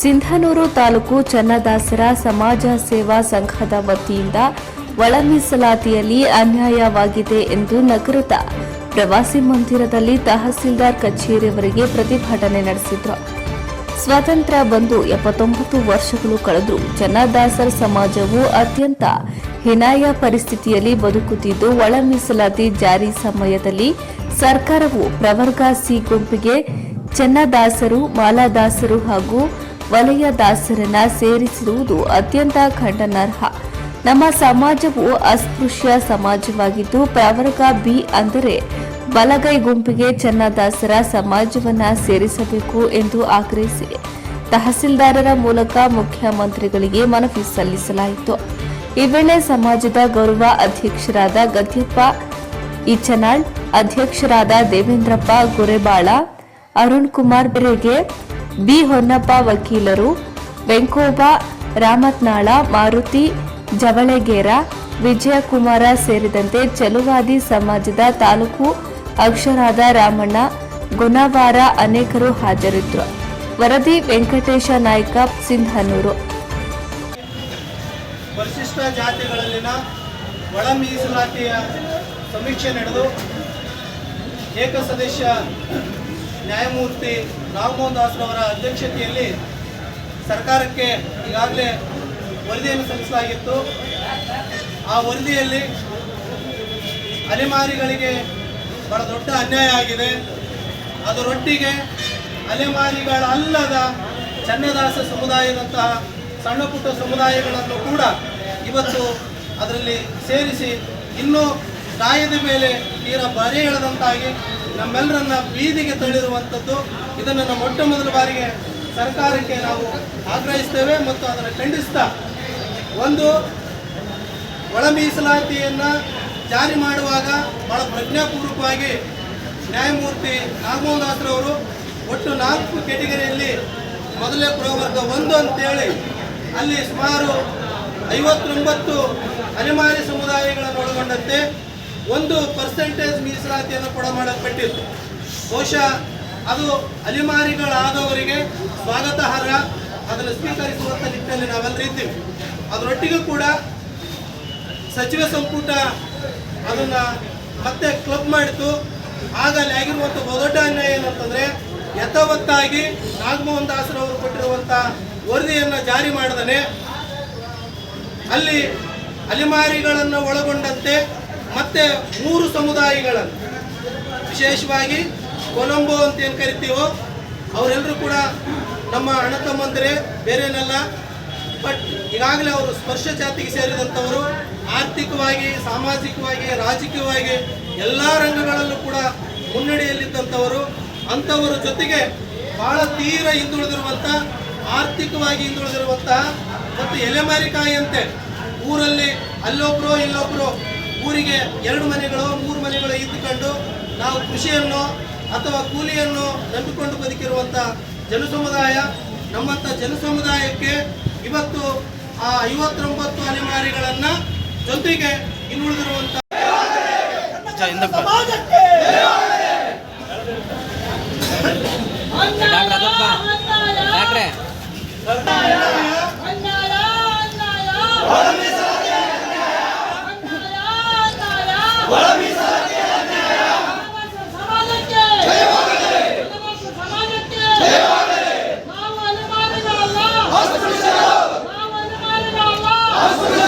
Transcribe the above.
ಸಿಂಧನೂರು ತಾಲೂಕು ಚನ್ನದಾಸರ ಸಮಾಜ ಸೇವಾ ಸಂಘದ ವತಿಯಿಂದ ಒಳ ಮೀಸಲಾತಿಯಲ್ಲಿ ಅನ್ಯಾಯವಾಗಿದೆ ಎಂದು ನಗರದ ಪ್ರವಾಸಿ ಮಂದಿರದಲ್ಲಿ ತಹಸೀಲ್ದಾರ್ ಕಚೇರಿಯವರಿಗೆ ಪ್ರತಿಭಟನೆ ನಡೆಸಿದರು. ಸ್ವಾತಂತ್ರ್ಯ ಬಂದು ಎಪ್ಪತ್ತೊಂಬತ್ತು ವರ್ಷಗಳು ಕಳೆದರೂ ಚನ್ನದಾಸರ ಸಮಾಜವು ಅತ್ಯಂತ ಹಿನಾಯ ಪರಿಸ್ಥಿತಿಯಲ್ಲಿ ಬದುಕುತ್ತಿದ್ದು ಒಳ ಮೀಸಲಾತಿ ಜಾರಿ ಸಮಯದಲ್ಲಿ ಸರ್ಕಾರವು ಪ್ರವರ್ಗ ಸಿ ಗುಂಪಿಗೆ ಚನ್ನದಾಸರು, ಮಾಲಾದಾಸರು ಹಾಗೂ ವಲಯ ದಾಸರನ್ನ ಸೇರಿಸಿರುವುದು ಅತ್ಯಂತ ಖಂಡನಾರ್ಹ. ನಮ್ಮ ಸಮಾಜವು ಅಸ್ಪೃಶ್ಯ ಸಮಾಜವಾಗಿದ್ದು, ಪ್ರವರ್ಗ ಬಿ ಅಂದರೆ ಬಲಗೈ ಗುಂಪಿಗೆ ಚನ್ನದಾಸರ ಸಮಾಜವನ್ನ ಸೇರಿಸಬೇಕು ಎಂದು ಆಗ್ರಹಿಸಿ ತಹಸೀಲ್ದಾರರ ಮೂಲಕ ಮುಖ್ಯಮಂತ್ರಿಗಳಿಗೆ ಮನವಿ ಸಲ್ಲಿಸಲಾಯಿತು. ಈ ವೇಳೆ ಸಮಾಜದ ಗೌರವ ಅಧ್ಯಕ್ಷರಾದ ಗದ್ಯಪ್ಪ ಈಚನಾಳ್, ಅಧ್ಯಕ್ಷರಾದ ದೇವೇಂದ್ರಪ್ಪ ಗುರೆಬಾಳ, ಅರುಣ್ ಕುಮಾರ್ ಬೆರೆಗೆ ಬಿ. ಹೊನ್ನಪ್ಪ ವಕೀಲರು, ವೆಂಕೋಬ, ರಾಮತ್ನಾಳ, ಮಾರುತಿ, ಜವಳೆಗೇರ, ವಿಜಯಕುಮಾರ ಸೇರಿದಂತೆ ಚಲುವಾದಿ ಸಮಾಜದ ತಾಲೂಕು ಅಕ್ಷರಾದ ರಾಮಣ್ಣ, ಗುಣವಾರ ಅನೇಕರು ಹಾಜರಿದ್ದರು. ವರದಿ ವೆಂಕಟೇಶ ನಾಯ್ಕ, ಸಿಂಧನೂರು. ಪರಿಶಿಷ್ಟ ಜಾತಿಗಳಲ್ಲಿನ ಒಳ ಮೀಸಲಾತಿಯ ಸಮೀಕ್ಷೆ ನಡೆದು ಏಕಸದಸ್ಯ ನ್ಯಾಯಮೂರ್ತಿ ರಾಮಮೋಹನ್ ದಾಸ್ರವರ ಅಧ್ಯಕ್ಷತೆಯಲ್ಲಿ ಸರ್ಕಾರಕ್ಕೆ ಈಗಾಗಲೇ ವರದಿಯನ್ನು ಸಲ್ಲಿಸಲಾಗಿತ್ತು. ಆ ವರದಿಯಲ್ಲಿ ಅಲೆಮಾರಿಗಳಿಗೆ ಬಹಳ ದೊಡ್ಡ ಅನ್ಯಾಯ ಆಗಿದೆ. ಅದರೊಟ್ಟಿಗೆ ಅಲೆಮಾರಿಗಳಲ್ಲದ ಚನ್ನದಾಸ ಸಮುದಾಯದಂತಹ ಸಣ್ಣ ಪುಟ್ಟ ಸಮುದಾಯಗಳನ್ನು ಕೂಡ ಇವತ್ತು ಅದರಲ್ಲಿ ಸೇರಿಸಿ ಇನ್ನೂ ಗಾಯದ ಮೇಲೆ ತೀರಾ ಬರೆ ಎಳೆದಂತಾಗಿ ನಮ್ಮೆಲ್ಲರನ್ನ ಬೀದಿಗೆ ತಳ್ಳಿರುವಂಥದ್ದು. ಇದನ್ನು ನಮ್ಮ ಮೊಟ್ಟ ಮೊದಲ ಬಾರಿಗೆ ಸರ್ಕಾರಕ್ಕೆ ನಾವು ಆಗ್ರಹಿಸ್ತೇವೆ ಮತ್ತು ಅದನ್ನು ಖಂಡಿಸ್ತಾ ಒಂದು ಒಳ ಮೀಸಲಾತಿಯನ್ನು ಜಾರಿ ಮಾಡುವಾಗ ಬಹಳ ಪ್ರಜ್ಞಾಪೂರ್ವಕವಾಗಿ ನ್ಯಾಯಮೂರ್ತಿ ನಾಗಮೋಹನಾಥ್ರವರು ಒಟ್ಟು ನಾಲ್ಕು ಕೆಟಗರಿಯಲ್ಲಿ ಮೊದಲೇ ಪ್ರವರ್ಗ ಒಂದು ಅಂತೇಳಿ ಅಲ್ಲಿ ಸುಮಾರು ಐವತ್ತೊಂಬತ್ತು ಅಲೆಮಾರಿ ಸಮುದಾಯಗಳನ್ನು ಒಳಗೊಂಡಂತೆ ಒಂದು ಪರ್ಸೆಂಟೇಜ್ ಮೀಸಲಾತಿಯನ್ನು ಕೂಡ ಮಾಡಲ್ಪಟ್ಟಿತ್ತು ಬಹುಶಃ ಅದು ಅಲೆಮಾರಿಗಳಾದವರಿಗೆ ಸ್ವಾಗತಾರ್ಹ. ಅದನ್ನು ಸ್ವೀಕರಿಸುವಂಥ ನಿಟ್ಟಿನಲ್ಲಿ ನಾವೆಲ್ಲರೂ ಇದ್ದೀವಿ. ಅದರೊಟ್ಟಿಗೂ ಕೂಡ ಸಚಿವ ಸಂಪುಟ ಅದನ್ನು ಮತ್ತೆ ಕ್ಲಬ್ ಮಾಡಿತು. ಆಗ ಅಲ್ಲಿ ಆಗಿರುವಂಥ ದೊಡ್ಡ ಅನ್ಯಾಯ ಏನಂತಂದರೆ ಯಥಾವತ್ತಾಗಿ ನಾಗಮೋಹನ್ ದಾಸರವರು ಕೊಟ್ಟಿರುವಂಥ ವರದಿಯನ್ನು ಜಾರಿ ಮಾಡದನೆ. ಅಲ್ಲಿ ಅಲೆಮಾರಿಗಳನ್ನು ಒಳಗೊಂಡಂತೆ ಮತ್ತೆ ಮೂರು ಸಮುದಾಯಗಳನ್ನು, ವಿಶೇಷವಾಗಿ ಕೊಲಂಬೋ ಅಂತ ಏನು ಕರಿತೀವೋ ಅವರೆಲ್ಲರೂ ಕೂಡ ನಮ್ಮ ಅಣ್ಣ ತಮ್ಮಂದಿರೇ, ಬೇರೇನಲ್ಲ. ಬಟ್ ಈಗಾಗಲೇ ಅವರು ಸ್ಪರ್ಶ ಜಾತಿಗೆ ಸೇರಿದಂಥವರು, ಆರ್ಥಿಕವಾಗಿ, ಸಾಮಾಜಿಕವಾಗಿ, ರಾಜಕೀಯವಾಗಿ ಎಲ್ಲ ರಂಗಗಳಲ್ಲೂ ಕೂಡ ಮುನ್ನಡೆಯಲ್ಲಿದ್ದಂಥವರು, ಅಂಥವರ ಜೊತೆಗೆ ಬಹಳ ತೀರ ಹಿಂದುಳಿದಿರುವಂಥ, ಆರ್ಥಿಕವಾಗಿ ಹಿಂದುಳಿದಿರುವಂತಹ, ಮತ್ತು ಎಲೆಮಾರಿಕಾಯಿಯಂತೆ ಊರಲ್ಲಿ ಅಲ್ಲೊಬ್ಬರು ಇಲ್ಲೊಬ್ರು ಊರಿಗೆ ಎರಡು ಮನೆಗಳು ಮೂರು ಮನೆಗಳು ಇದ್ದುಕೊಂಡು ನಾವು ಕೃಷಿಯನ್ನು ಅಥವಾ ಕೂಲಿಯನ್ನು ನಂಬಿಕೊಂಡು ಬದುಕಿರುವಂಥ ಜನಸಮುದಾಯ ನಮ್ಮಂಥ ಜನಸಮುದಾಯಕ್ಕೆ ಇವತ್ತು ಆ ಐವತ್ತೊಂಬತ್ತು ಅಲೆಮಾರಿಗಳನ್ನು ಜೊತೆಗೆ ಇನ್ನುಳಿದಿರುವಂಥ ಸಮಾಜಕ್ಕೆ 아,